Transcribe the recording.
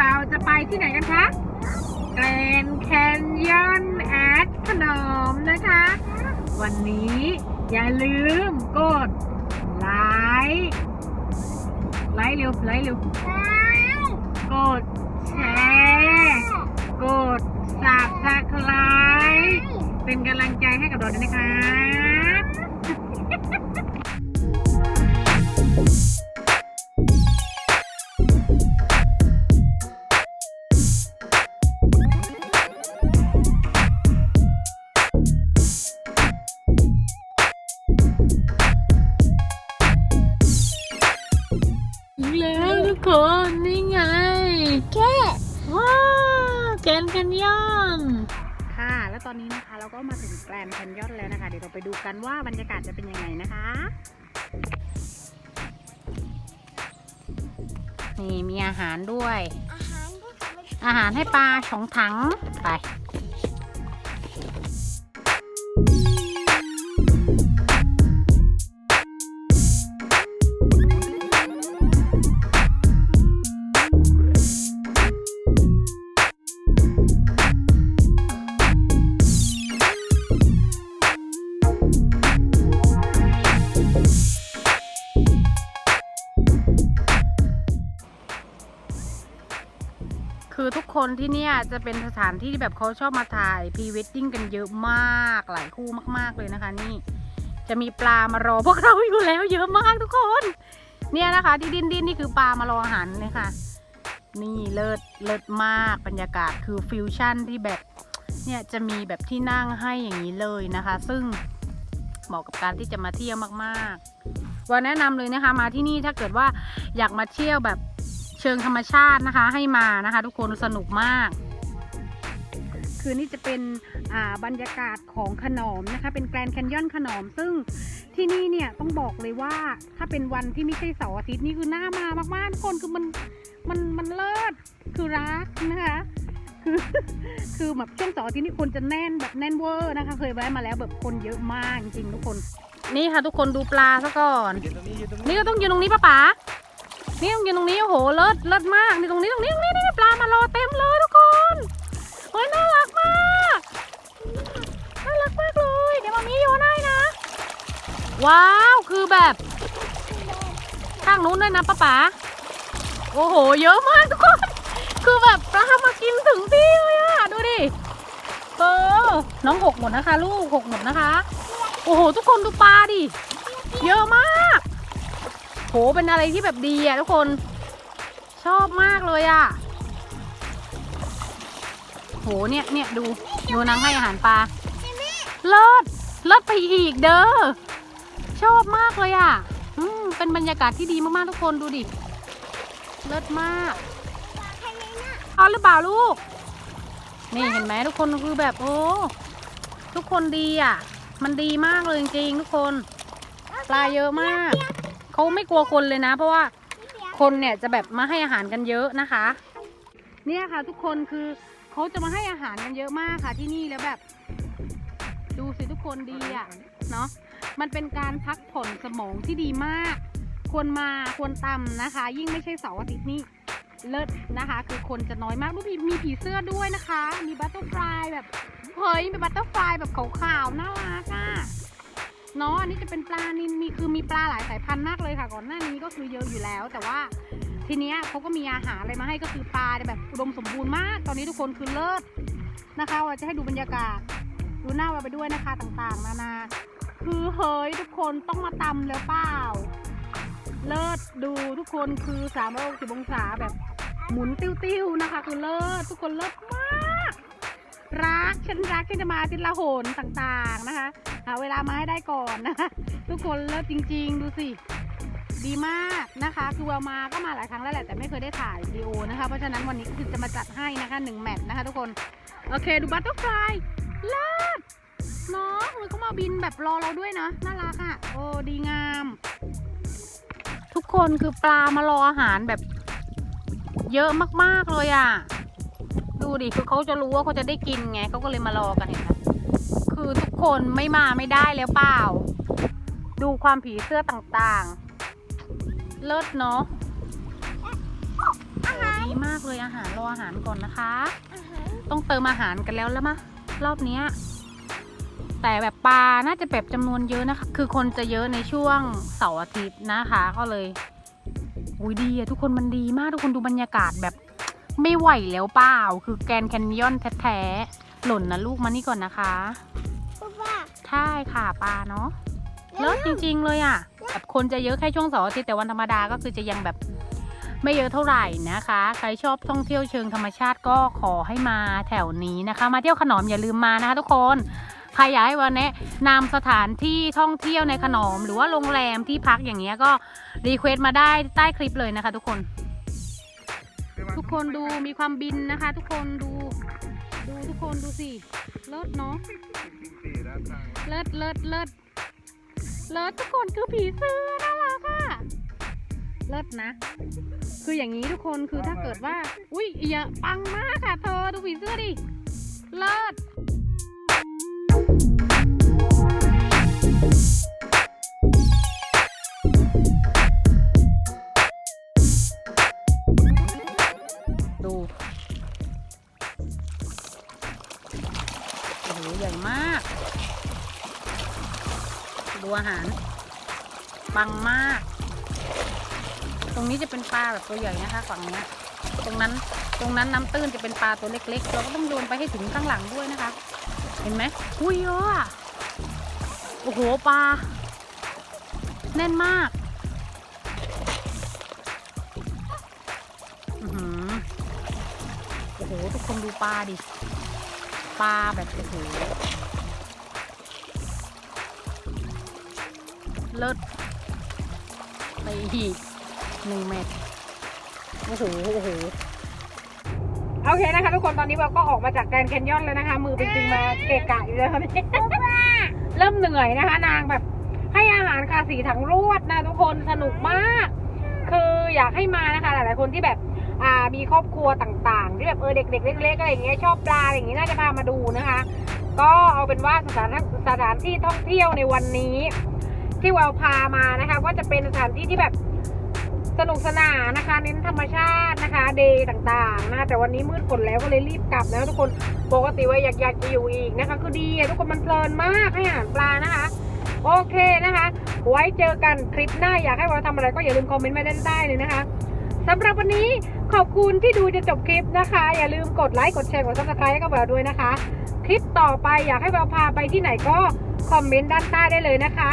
เราจะไปที่ไหนกันคะแกรนแคนยอนแอดขนมนะคะ วันนี้อย่าลืมกดไลค์ไลค์เร็วไลค์เร็วกดแชร์กด subscribe เป็นกำลังใจให้กับเราด้วยนะคะ แกรนด์แคนยอนค่ะ แล้วตอนนี้นะคะเราก็มาถึงแกรนด์แคนยอนแล้วนะคะ เดี๋ยวเราไปดูกันว่าบรรยากาศจะเป็นยังไงนะคะ นี่มีอาหารด้วย อาหารก็ทำให้อาหารให้ปลาสองถังไป คนที่เนี่ยจะเป็นสถานที่ที่แบบเขาชอบมาถ่ายพรีเวดดิ้งกันเยอะมากหลายคู่มาก ๆเลยนะคะ นี่ จะมีปลามารอพวกเราอยู่แล้วเยอะมากทุกคน เนี่ยนะคะ ที่ดินดินนี่คือปลามารออาหารเลยค่ะ นี่เลิศเลิศมากบรรยากาศคือฟิวชั่นที่แบบเนี่ยจะมีแบบที่นั่งให้อย่างนี้เลยนะคะ ซึ่งเหมาะกับการที่จะมาเที่ยวมากๆวันแนะนำเลยนะคะมาที่นี่ถ้าเกิดว่าอยากมาเที่ยวแบบ เชิงธรรมชาตินะคะ ให้มานะคะ ทุกคนสนุกมาก คือนี่จะเป็นบรรยากาศของขนอมนะคะ เป็นแกรนด์แคนยอนขนอม ซึ่งที่นี่เนี่ยต้องบอกเลยว่าถ้าเป็นวันที่ไม่ใช่เสาร์อาทิตย์นี่คือหน่ามามากๆทุกคนคือมันมันมันเลิศคือรักนะคะคือคือแบบช่วงเสาร์อาทิตย์นี่คนจะแน่นแบบแน่นเวอร์นะคะ เคยแวะมาแล้วแบบคนเยอะมากจริงทุกคน นี่ค่ะทุกคนดูปลาซะก่อน นี่ก็ต้องยืนตรงนี้ปะป๋า นี่ต้องยืนตรงนี้โอ้โหเลิศเลิศมากนี่ตรงนี้ตรงนี้ตรงนี้นี่ปลามารอเต็มเลยทุกคนเฮ้ยน่ารักมากน่ารักมากเลยเดี๋ยวมามีโยนให้นะ ว้าวคือแบบข้างนู้นด้วยนะป้าป๋าโอ้โห เยอะมากทุกคน คือแบบปลามากินถึงที่เลยอะดูดิเออน้องหกหมดนะคะ ลูกหกหมดนะคะ โอ้โห ทุกคนดูปลาดิ เยอะมาก โหเป็นอะไรที่แบบดีอะทุกคนชอบมากเลยอะโหเนี่ยเนี่ยดูดูนางให้อาหารปลาเลิศเลิศไปอีกเด้อชอบมากเลยอะอืมเป็นบรรยากาศที่ดีมากๆทุกคนดูดิเลิศมากเอาหรือเปล่าลูก นี่เห็นไหมทุกคนคือแบบโอ้ทุกคนดีอะ มันดีมากเลยจริงๆทุกคน ปลาเยอะมาก เขาไม่กลัวคนเลยนะ เพราะว่าคนเนี่ยจะแบบมาให้อาหารกันเยอะนะคะ เนี่ยค่ะ ทุกคนคือเขาจะมาให้อาหารกันเยอะมากค่ะที่นี่แล้วแบบ ดูสิทุกคนดีอะเนาะมันเป็นการพักผ่อนสมองที่ดีมาก ควรมาควรตำนะคะ ยิ่งไม่ใช่เสาร์อาทิตย์นี่เลิศนะคะ คือคนจะน้อยมากดูมีมีผีเสื้อด้วยนะคะ มีบัตเตอร์ฟลายแบบเฮ้ยมีบัตเตอร์ฟลายแบบขาวๆน่ารักอะ เนาะอันนี้จะเป็นปลานินมีคือมีปลาหลายสายพันธุ์มากเลยค่ะ ก่อนหน้านี้ก็คือเยอะอยู่แล้ว แต่ว่าทีเนี้ยเขาก็มีอาหารอะไรมาให้ก็คือปลาแบบอุดมสมบูรณ์มาก ตอนนี้ทุกคนคือเลิศนะคะว่าจะให้ดูบรรยากาศดูหน้าเราไปด้วยนะคะต่างๆ นานาคือเฮ้ยทุกคนต้องมาตำแล้วเปล่า เลิศดูทุกคนคือ3ามร้อยสิบองศาแบบหมุนติ้วๆนะคะ คือเลิศทุกคนเลิศมาก รักฉันรักฉันจะมาทิละโหนต่างๆนะคะ หาเวลามาให้ได้ก่อนนะคะ ทุกคนเลิศจริง ๆ ดูสิ ดีมากนะคะคือเอามาก็มาหลายครั้งแล้วแหละแต่ไม่เคยได้ถ่ายวิดีโอนะคะ เพราะฉะนั้นวันนี้คือจะมาจัดให้นะคะหนึ่งแมตช์นะคะทุกคน โอเคดูบัตเตอร์ฟลายเลิศเนาะมันก็มาบินแบบรอเราด้วยนะน่ารักอะ่ะโอ้ดีงาม ทุกคนคือปลามารออาหารแบบเยอะมากๆเลยอะ่ะ ดูดิคือเขาจะรู้ว่าเขาจะได้กินไงเขาก็เลยมารอกันเห็นไหมคือทุกคนไม่มาไม่ได้แล้วเปล่า ดูความผีเสื้อต่างๆ เลิศเนาะดีมากเลยอาหารรออาหารก่อนนะคะ ต้องเติมอาหารกันแล้วแล้วมะรอบเนี้ยแต่แบบปลาน่าจะแบบจำนวนเยอะนะคะ คือคนจะเยอะในช่วงเสาร์อาทิตย์นะคะ ก็เลยอุ้ยดีอะทุกคนมันดีมากทุกคนดูบรรยากาศแบบ ไม่ไหวแล้วเปล่า คือแกรนด์แคนยอนแท้ๆ หล่นนะลูกมานี่ก่อนนะคะเพราะว่าใช่ค่ะปลาเนาะเลิศจริงๆเลยอะ่ะ แบบคนจะเยอะแค่ช่วงเสาร์อาทิตย์แต่วันธรรมดาก็คือจะยังแบบไม่เยอะเท่าไหร่นะคะ ใครชอบท่องเที่ยวเชิงธรรมชาติก็ขอให้มาแถวนี้นะคะ มาเที่ยวขนอมอย่าลืมมานะคะทุกคน ใครอยากให้วันแนะนำสถานที่ท่องเที่ยวในขนอม หรือว่าโรงแรมที่พักอย่างเงี้ยก็รีเควสต์มาได้ใต้คลิปเลยนะคะทุกคน ทุกคนดูมีความบินนะคะ ทุกคนดูดูทุกคนดูสิเลิศเนาะเลิศเลิศเลิศเลิศทุกคนคือผีเสื้อน่ารักอะเลิศนะ คืออย่างนี้ทุกคนคือถ้าเกิดว่า อุ้ยอย่าปังมากค่ะเธอดูผีเสื้อดิเลิศ ดูอาหารปังมาก ตรงนี้จะเป็นปลาแบบตัวใหญ่นะคะฝั่งนี้ตรงนั้นตรงนั้นน้ำตื้นจะเป็นปลาตัวเล็กๆ เราก็ต้องโยนไปให้ถึงข้างหลังด้วยนะคะ เห็นไหมอุ้ยเยอะโอ้โหปลาแน่นมากอือหือโอ้โหทุกคนดูปลาดิ ปลาแบบโอ้โห เลิศไปอีกหนึ่งเมตรโอ้โหโอ้โหโอเคนะคะทุกคนตอนนี้เราก็ออกมาจากแกรนด์แคนยอนแล้วนะคะ มือเป็นตึงมาเกะกะอยู่แล้วนี่เริ่มเหนื่อยนะคะ นางแบบให้อาหารคาสีถังรวดนะทุกคนสนุกมาก คืออยากให้มานะคะ หลายๆคนที่แบบอ่ามีครอบครัวต่างๆ ที่แบบเออเด็ก ๆ เล็กๆอะไรอย่างเงี้ยชอบปลาอะไรอย่างงี้น่าจะพามาดูนะคะ ก็เอาเป็นว่าสถานสถานที่ท่องเที่ยวในวันนี้ ที่เราพามานะคะ ก็จะเป็นสถานที่ที่แบบสนุกสนานนะคะ เน้นธรรมชาตินะคะเดย์ต่างๆนะคะแต่วันนี้มืดฝนแล้วก็เลยรีบกลับนะทุกคนปกติว่าอยากอยากจะอยู่อีกนะคะ คือดีทุกคนมันเพลินมากให้อาหารปลานะคะ โอเคนะคะ ไว้เจอกันคลิปหน้าอยากให้เราทำอะไรก็อย่าลืมคอมเมนต์มาด้านใต้เลยนะคะสำหรับวันนี้ขอบคุณที่ดูจนจบคลิปนะคะ อย่าลืมกดไลค์กดแชร์กดซับสไครต์ให้กับเราด้วยนะคะ คลิปต่อไปอยากให้เราพาไปที่ไหนก็คอมเมนต์ด้านใต้ได้เลยนะคะ